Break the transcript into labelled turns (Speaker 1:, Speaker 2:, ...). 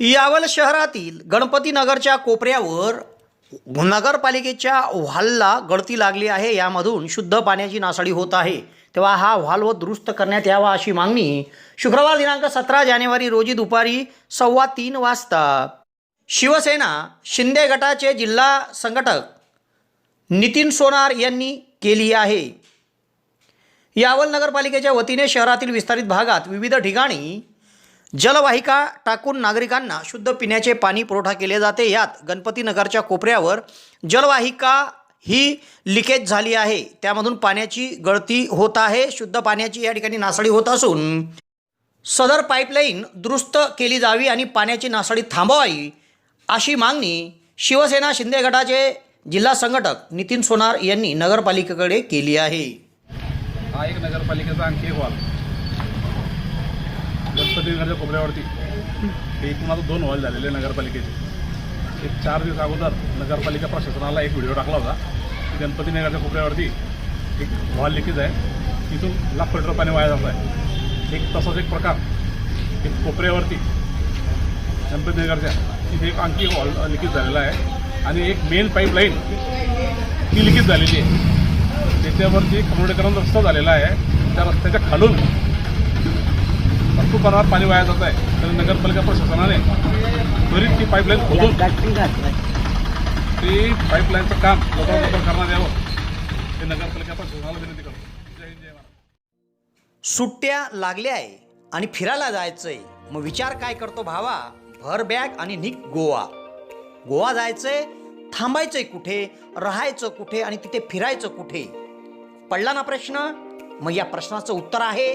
Speaker 1: यावल शहरातील गणपतीनगरच्या कोपऱ्यावर नगरपालिकेच्या व्हालला गळती लागली आहे. यामधून शुद्ध पाण्याची नासाडी होत आहे. तेव्हा हा व्हाल्व दुरुस्त करण्यात यावा अशी मागणी शुक्रवार दिनांक सतरा जानेवारी रोजी दुपारी सव्वा तीन वाजता शिवसेना शिंदे गटाचे जिल्हा संघटक नितीन सोनार यांनी केली आहे. यावल नगरपालिकेच्या वतीने शहरातील विस्तारित भागात विविध ठिकाणी जलवाहिका टाकून नागरिकांना शुद्ध पिण्याचे पाणी पुरवठा केले जाते. यात गणपतीनगरच्या कोपऱ्यावर जलवाहिका ही लिकेज झाली आहे. त्यामधून पाण्याची गळती होत आहे. शुद्ध पाण्याची या ठिकाणी नासाडी होत असून सदर पाईपलाईन दुरुस्त केली जावी आणि पाण्याची नासाडी थांबवावी अशी मागणी शिवसेना शिंदे गटाचे जिल्हा संघटक नितीन सोनार यांनी नगरपालिकेकडे केली आहे.
Speaker 2: हा एक नगरपालिकेचा आणखी एक नगरच्या कोपऱ्यावरती हे एकूण आता दोन हॉल झालेले नगरपालिकेचे. एक चार दिवस अगोदर नगरपालिका प्रशासनाला एक व्हिडिओ टाकला होता की गणपती नगरच्या कोपऱ्यावरती एक हॉल लिकेज आहे. तिथून लाख लिटर पाणी वाया जात आहे एक तसाच एक प्रकार एक कोपऱ्यावरती गणपती नगरच्या तिथे एक आणखी एक हॉल लिकेज झालेला आहे. आणि एक मेन पाईपलाईन ती लिकेज झालेली आहे. त्याच्यावरती कमोडेकरण रस्ता झालेला आहे. त्या रस्त्याच्या खालून भरपूर प्रमाणात पाणी वाया जात आहे. तर नगरपालिका प्रशासनाने त्वरित ती पाईपलाईन खोदून ती पाईपलाईनचं काम लवकरात लवकर करण्यात यावं. हे नगरपालिका प्रशासनाला विनंती करतो. जय हिंद जय महाराष्ट्र
Speaker 1: सुट्ट्या लागल्या आहे आणि फिरायला जायचंय. मग विचार काय करतो भावा? भर बॅग आणि निक गोवा. गोवा जायचंय थांबायचंय कुठे? राहायचं कुठे? आणि तिथे फिरायचं कुठे? पडला ना प्रश्न? मग या प्रश्नाचं उत्तर आहे